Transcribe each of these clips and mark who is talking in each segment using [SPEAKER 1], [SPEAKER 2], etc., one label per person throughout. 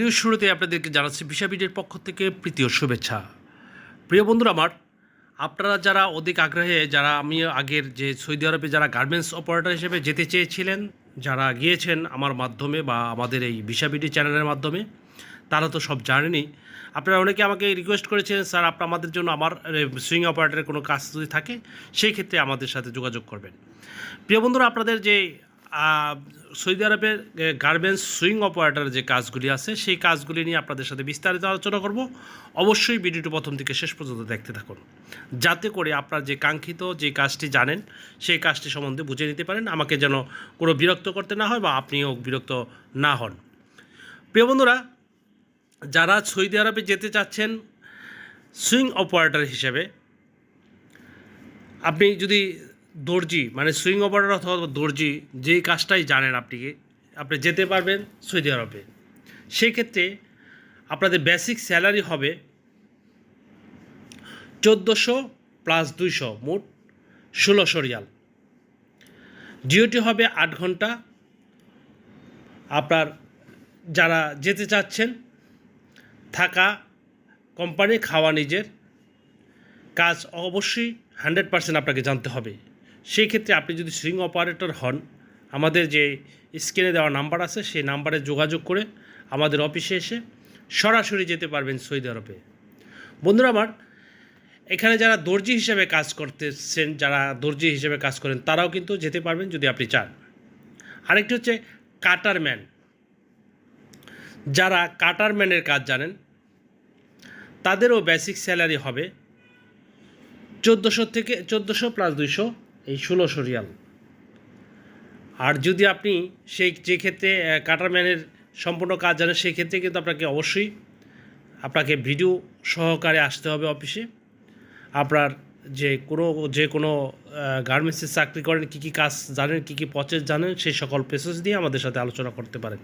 [SPEAKER 1] ভিডিওর শুরুতে আপনাদেরকে জানাচ্ছি বিশাবিডের পক্ষ থেকে প্রীতীয় শুভেচ্ছা। প্রিয় বন্ধুরা আমার, আপনারা যারা অধিক আগ্রহে, যারা আমি আগের যে সৌদি আরবে যারা গার্মেন্টস অপারেটর হিসেবে যেতে চেয়েছিলেন, যারা গিয়েছেন আমার মাধ্যমে বা আমাদের এই বিশাবিডি চ্যানেলের মাধ্যমে, তারা তো সব জানেনই। আপনারা অনেকে আমাকে রিকোয়েস্ট করেছেন, স্যার আপনার আমাদের জন্য আমার সুইং অপারেটরের কোনো কাজ যদি থাকে, সেই ক্ষেত্রে আমাদের সাথে যোগাযোগ করবেন। প্রিয় বন্ধুরা, আপনাদের যে সৌদি আরবের গার্মেন্টস সুইং অপারেটর যে কাজগুলি আছে, সেই কাজগুলি নিয়ে আপনাদের সাথে বিস্তারিত আলোচনা করব। অবশ্যই ভিডিওটি প্রথম থেকে শেষ পর্যন্ত দেখতে থাকুন। যাতে করে আপনার যে কাঙ্ক্ষিত যে কাজটি জানেন, সেই কাজটি সম্বন্ধে বুঝে নিতে পারেন। আমাকে যেন কোনো বিরক্ত করতে না হয় বা আপনিও বিরক্ত না হন। প্রিয় বন্ধুরা, যারা সৌদি আরবে যেতে চাচ্ছেন সুইং অপারেটর হিসেবে, আপনি যদি দর্জি মানে সুইং অপারেটর অথবা দর্জি, যেই কাজটাই জানেন আপনি আপনি যেতে পারবেন সৌদি আরবে। সেই ক্ষেত্রে আপনাদের বেসিক স্যালারি হবে চোদ্দোশো প্লাস দুইশো, মোট ষোলোশো রিয়াল। ডিওটি হবে আট ঘণ্টা। আপনার যারা যেতে চাচ্ছেন, থাকা কোম্পানি খাওয়া নিজের। কাজ অবশ্যই হান্ড্রেড পার্সেন্ট আপনাকে জানতে হবে। সেই ক্ষেত্রে আপনি যদি সুইং অপারেটর হন, আমাদের যে স্ক্রিনে দেওয়া নাম্বার আছে, সেই নাম্বারে যোগাযোগ করে আমাদের অফিসে এসে সরাসরি যেতে পারবেন সৌদি আরবে। বন্ধুরা আমার, এখানে যারা দর্জি হিসেবে কাজ করতেছেন, যারা দর্জি হিসেবে কাজ করেন, তারাও কিন্তু যেতে পারবেন যদি আপনি চান। আরেকটি হচ্ছে কাটারম্যান যারা কাটারম্যানের কাজ জানেন, তাদেরও বেসিক স্যালারি হবে চোদ্দোশো থেকে, চোদ্দোশো প্লাস দুইশো এই ষোলোশো রিয়াল। আর যদি আপনি সেই যে ক্ষেত্রে কাটারম্যানের সম্পূর্ণ কাজ জানেন, সেই ক্ষেত্রে কিন্তু আপনাকে অবশ্যই আপনাকে ভিডিও সহকারে আসতে হবে অফিসে। আপনার যে কোনো যে কোনো গার্মেন্টসে চাকরি করেন, কী কী কাজ জানেন, কী কী প্রসেস জানেন, সেই সকল প্রসেস দিয়ে আমাদের সাথে আলোচনা করতে পারেন।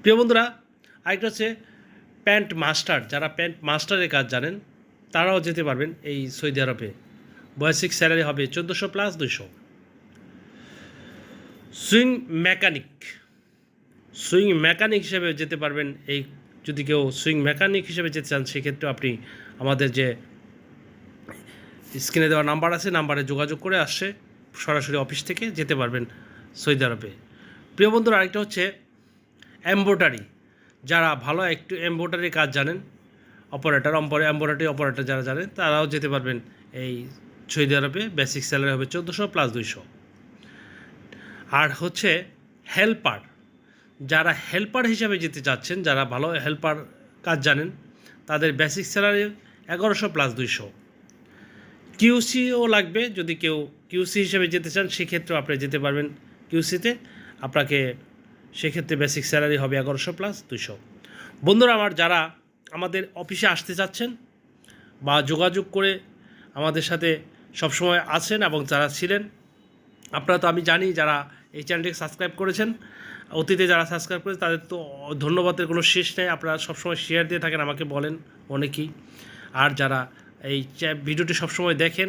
[SPEAKER 1] প্রিয় বন্ধুরা, আরেকটা হচ্ছে প্যান্ট মাস্টার। যারা প্যান্ট মাস্টারের কাজ জানেন, তারাও যেতে পারবেন এই সৌদি আরবে। বেসিক স্যালারি হবে চোদ্দোশো প্লাস দুশো সুইং মেকানিক সুইং মেকানিক হিসেবে যেতে পারবেন এই যদি কেউ সুইং মেকানিক হিসেবে যেতে চান সেক্ষেত্রে আপনি আমাদের যে স্ক্রিনে দেওয়া নাম্বার আছে নাম্বারে যোগাযোগ করে আসছে সরাসরি অফিস থেকে যেতে পারবেন সৌদি আরবে। প্রিয় বন্ধুরা, আরেকটা হচ্ছে এম্ব্রয়ডারি যারা ভালো একটু এম্ব্রয়ডারি কাজ জানেন অপারেটর এম্ব্রয়ডারি অপারেটার যারা জানেন, তারাও যেতে পারবেন এই সৌদি আরবে বেসিক স্যালারি হবে চোদ্দোশো প্লাস দুইশো। আর হচ্ছে হেল্পার যারা হেল্পার হিসাবে যেতে চাচ্ছেন, যারা ভালো হেল্পার কাজ জানেন, তাদের বেসিক স্যালারি এগারোশো প্লাস দুইশো। কিউসিও লাগবে, যদি কেউ কিউসি হিসেবে যেতে চান, সেক্ষেত্রেও আপনি যেতে পারবেন কিউসিতে আপনাকে সেক্ষেত্রে বেসিক স্যালারি হবে এগারোশো প্লাস দুশো বন্ধুরা আমার, যারা আমাদের অফিসে আসতে চাচ্ছেন বা যোগাযোগ করে আমাদের সাথে সবসময় আছেন এবং যারা ছিলেন, আপনারা তো আমি জানি যারা এই চ্যানেলটিকে সাবস্ক্রাইব করেছেন, অতীতে যারা সাবস্ক্রাইব করেছেন, তাদের তো ধন্যবাদের কোনো শেষ নেই। আপনারা সবসময় শেয়ার দিয়ে থাকেন, আমাকে বলেন অনেকেই। আর যারা এই ভিডিওটি সবসময় দেখেন,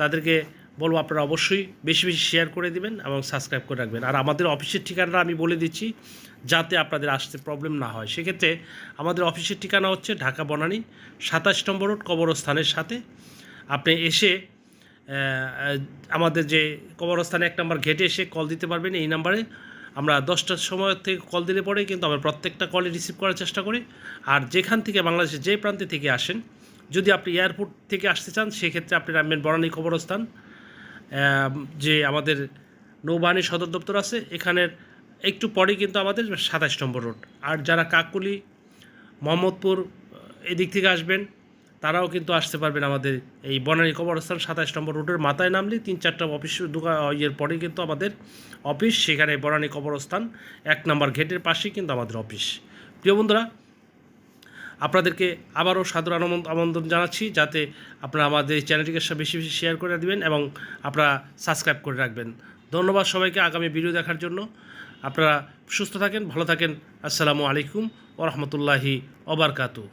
[SPEAKER 1] তাদেরকে বলব আপনারা অবশ্যই বেশি বেশি শেয়ার করে দিবেন এবং সাবস্ক্রাইব করে রাখবেন। আর আমাদের অফিসের ঠিকানাটা আমি বলে দিচ্ছি, যাতে আপনাদের আসতে প্রবলেম না হয়। সেক্ষেত্রে আমাদের অফিসের ঠিকানা হচ্ছে ঢাকা বনানী, সাতাশ নম্বর রোড, কবরস্থানের সাথে। আপনি এসে আমাদের যে কবরস্থানে এক নম্বর ঘেটে এসে কল দিতে পারবেন এই নাম্বারে। আমরা দশটার সময় থেকে কল দিলে পরে কিন্তু আমরা প্রত্যেকটা কলে রিসিভ করার চেষ্টা করি। আর যেখান থেকে বাংলাদেশের যে প্রান্তে থেকে আসেন, যদি আপনি এয়ারপোর্ট থেকে আসতে চান, সেক্ষেত্রে আপনি নামবেন বনানী কবরস্থান। যে আমাদের নৌবাহিনী সদর দপ্তর আছে, এখানের একটু পরে কিন্তু আমাদের সাতাশ নম্বর রোড আর যারা কাকুলি, মোহাম্মদপুর, এদিক থেকে আসবেন তারাও কিন্তু আসতে পারবেন আমাদের এই বনানী কবরস্থান সাতাশ নম্বর রোডের মাথায় নামলে তিন চারটা অফিস দোকান ইয়ের পরে কিন্তু আমাদের অফিস, সেখানে বনানী কবরস্থান, এক নম্বর গেটের পাশেই কিন্তু আমাদের অফিস। প্রিয় বন্ধুরা, আপনাদেরকে আবারও সাদর আমন্ত্রণ জানাচ্ছি যাতে আপনারা আমাদের এই চ্যানেলটিকে বেশি বেশি শেয়ার করে দিবেন এবং আপনারা সাবস্ক্রাইব করে রাখবেন। ধন্যবাদ সবাইকে আগামী ভিডিও দেখার জন্য। আপনারা সুস্থ থাকেন, ভালো থাকেন। আসসালামু আলাইকুম ও ওরহমতুল্লাহি ওবরকাতু